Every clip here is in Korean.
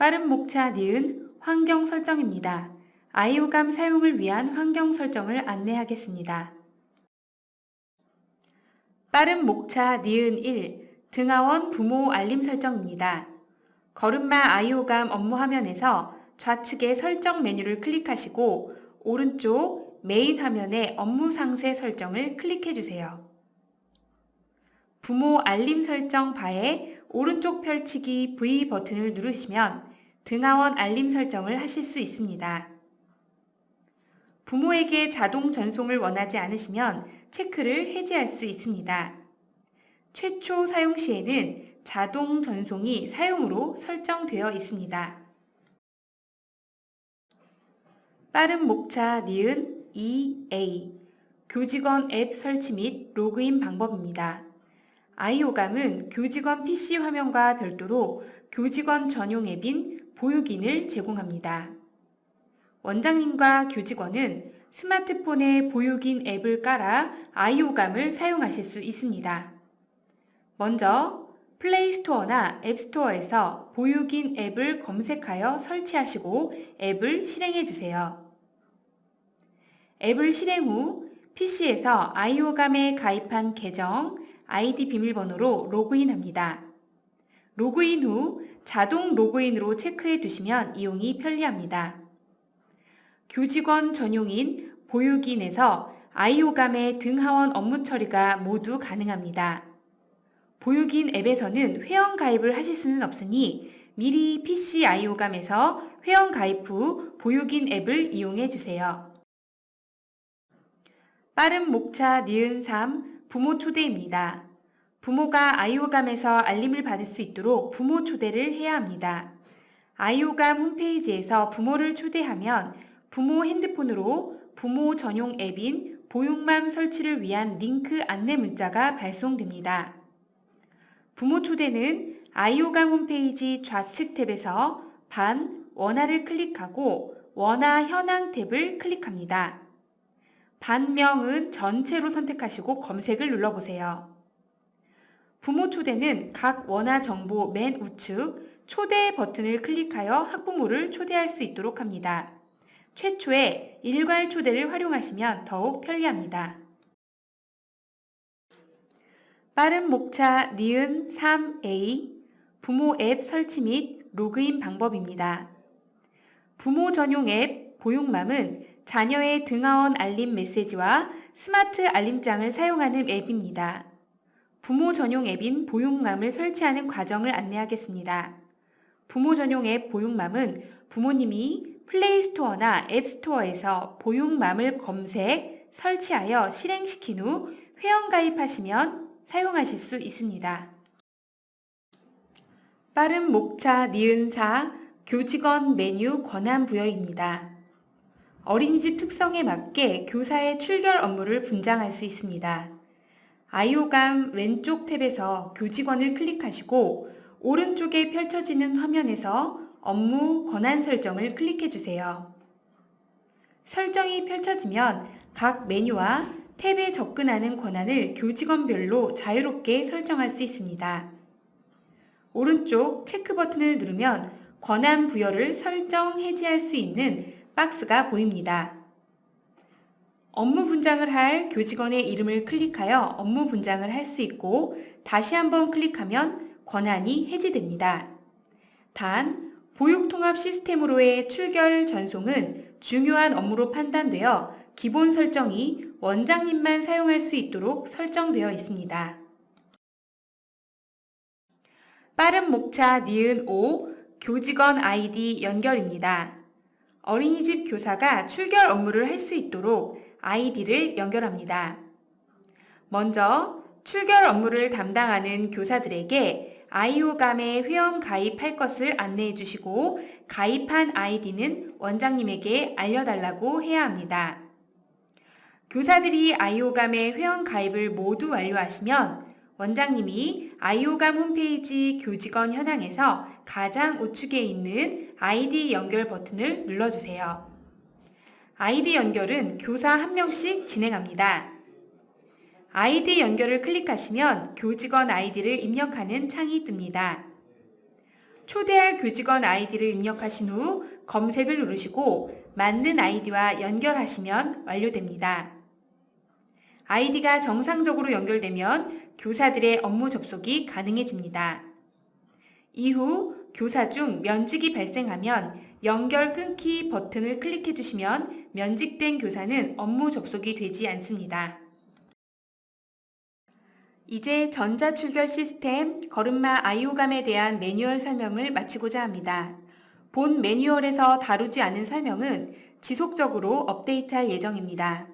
빠른 목차 니은 환경 설정입니다. 아이오감 사용을 위한 환경 설정을 안내하겠습니다. 빠른 목차 니은 1 등하원 부모 알림 설정입니다. 걸음마 아이오감 업무 화면에서 좌측의 설정 메뉴를 클릭하시고 오른쪽 메인 화면의 업무 상세 설정을 클릭해 주세요. 부모 알림 설정 바에 오른쪽 펼치기 V 버튼을 누르시면 등하원 알림 설정을 하실 수 있습니다. 부모에게 자동 전송을 원하지 않으시면 체크를 해제할 수 있습니다. 최초 사용 시에는 자동 전송이 사용으로 설정되어 있습니다. 빠른 목차 니은 EA 교직원 앱 설치 및 로그인 방법입니다. 아이오감은 교직원 PC 화면과 별도로 교직원 전용 앱인 보육인을 제공합니다. 원장님과 교직원은 스마트폰에 보육인 앱을 깔아 아이오감을 사용하실 수 있습니다. 먼저 플레이스토어나 앱스토어에서 보육인 앱을 검색하여 설치하시고 앱을 실행해 주세요. 앱을 실행 후 PC에서 아이오감에 가입한 계정, 아이디 비밀번호로 로그인합니다. 로그인 후 자동 로그인으로 체크해 두시면 이용이 편리합니다. 교직원 전용인 보육인에서 아이오감의 등하원 업무 처리가 모두 가능합니다. 보육인 앱에서는 회원 가입을 하실 수는 없으니 미리 PC 아이오감에서 회원 가입 후 보육인 앱을 이용해 주세요. 빠른 목차 니은 3 부모 초대입니다. 부모가 아이오감에서 알림을 받을 수 있도록 부모 초대를 해야 합니다. 아이오감 홈페이지에서 부모를 초대하면 부모 핸드폰으로 부모 전용 앱인 보육맘 설치를 위한 링크 안내 문자가 발송됩니다. 부모 초대는 아이오감 홈페이지 좌측 탭에서 반 원화를 클릭하고 원화 현황 탭을 클릭합니다. 반명은 전체로 선택하시고 검색을 눌러보세요. 부모 초대는 각 원화 정보 맨 우측 초대 버튼을 클릭하여 학부모를 초대할 수 있도록 합니다. 최초의 일괄 초대를 활용하시면 더욱 편리합니다. 빠른 목차 니은 3A 부모 앱 설치 및 로그인 방법입니다. 부모 전용 앱 보육맘은 자녀의 등하원 알림 메시지와 스마트 알림장을 사용하는 앱입니다. 부모 전용 앱인 보육맘을 설치하는 과정을 안내하겠습니다. 부모 전용 앱 보육맘은 부모님이 플레이스토어나 앱스토어에서 보육맘을 검색, 설치하여 실행시킨 후 회원 가입하시면 사용하실 수 있습니다. 빠른 목차 니은사 교직원 메뉴 권한 부여입니다. 어린이집 특성에 맞게 교사의 출결 업무를 분장할 수 있습니다. 아이오감 왼쪽 탭에서 교직원을 클릭하시고 오른쪽에 펼쳐지는 화면에서 업무 권한 설정을 클릭해 주세요. 설정이 펼쳐지면 각 메뉴와 탭에 접근하는 권한을 교직원별로 자유롭게 설정할 수 있습니다. 오른쪽 체크 버튼을 누르면 권한 부여를 설정 해지할 수 있는 박스가 보입니다. 업무 분장을 할 교직원의 이름을 클릭하여 업무 분장을 할 수 있고 다시 한번 클릭하면 권한이 해지됩니다. 단, 보육통합 시스템으로의 출결 전송은 중요한 업무로 판단되어 기본 설정이 원장님만 사용할 수 있도록 설정되어 있습니다. 빠른 목차 니은 5 교직원 아이디 연결입니다. 어린이집 교사가 출결 업무를 할 수 있도록 아이디를 연결합니다. 먼저 출결 업무를 담당하는 교사들에게 아이오감에 회원 가입할 것을 안내해 주시고 가입한 아이디는 원장님에게 알려달라고 해야 합니다. 교사들이 아이오감에 회원 가입을 모두 완료하시면 원장님이 아이오감 홈페이지 교직원 현황에서 가장 우측에 있는 아이디 연결 버튼을 눌러주세요. 아이디 연결은 교사 한 명씩 진행합니다. 아이디 연결을 클릭하시면 교직원 아이디를 입력하는 창이 뜹니다. 초대할 교직원 아이디를 입력하신 후 검색을 누르시고 맞는 아이디와 연결하시면 완료됩니다. 아이디가 정상적으로 연결되면 교사들의 업무 접속이 가능해집니다. 이후 교사 중 면직이 발생하면 연결 끊기 버튼을 클릭해 주시면 면직된 교사는 업무 접속이 되지 않습니다. 이제 전자출결 시스템 걸음마 아이오감에 대한 매뉴얼 설명을 마치고자 합니다. 본 매뉴얼에서 다루지 않은 설명은 지속적으로 업데이트할 예정입니다.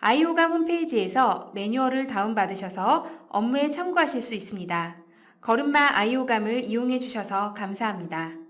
아이오감 홈페이지에서 매뉴얼을 다운받으셔서 업무에 참고하실 수 있습니다. 걸음마 아이오감을 이용해 주셔서 감사합니다.